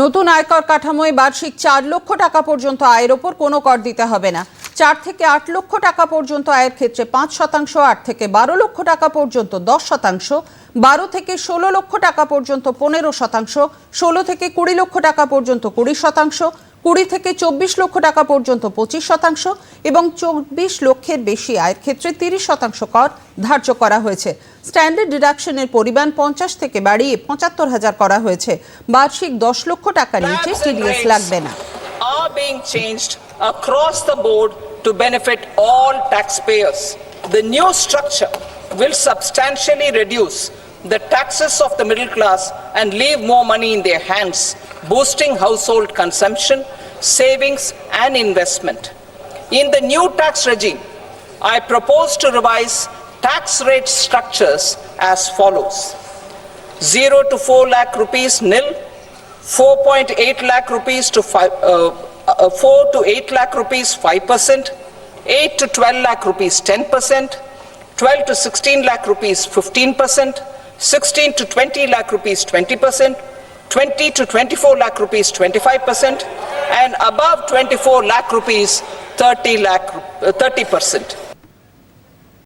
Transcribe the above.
নতুন আয়কর কাঠামোয় বার্ষিক চার লক্ষ টাকা পর্যন্ত আয়ের ওপর কোনো কর দিতে হবে না। চার থেকে আট লক্ষ টাকা পর্যন্ত আয়ের ক্ষেত্রে পাঁচ শতাংশ, আট থেকে বারো লক্ষ টাকা পর্যন্ত দশ শতাংশ, বারো থেকে ষোলো লক্ষ টাকা পর্যন্ত পনেরো শতাংশ, ষোলো থেকে কুড়ি লক্ষ টাকা পর্যন্ত কুড়ি শতাংশ কুড়ি থেকে চব্বিশ লক্ষ টাকা পর্যন্ত পঁচিশ শতাংশ এবং চব্বিশ লক্ষের বেশি আয়ের ক্ষেত্রে তিরিশ শতাংশ কর ধার্য করা হয়েছে। স্ট্যান্ডার্ড ডিডাকশনের পরিমাণ পঞ্চাশ থেকে বাড়িয়ে পঁচাত্তর হাজার করা হয়েছে। বার্ষিক দশ লক্ষ টাকার নিচে টিডিএস লাগবে না। Across the board to benefit all taxpayers. The new structure will substantially reduce the taxes of the middle class and leave more money in their hands, boosting household consumption, savings, and investment. In the new tax regime, I propose to revise tax rate structures as follows. 0 to 4 lakh rupees nil, 4.8 lakh rupees to 5, uh, uh, 4 to 8 lakh rupees 5%, 8 to 12 lakh rupees 10%, 12 to 16 lakh rupees 15%, 16 to 20 lakh rupees 20%, 20 to 24 lakh rupees 25%, and above 24 lakh rupees 30 lakh, uh, 30%.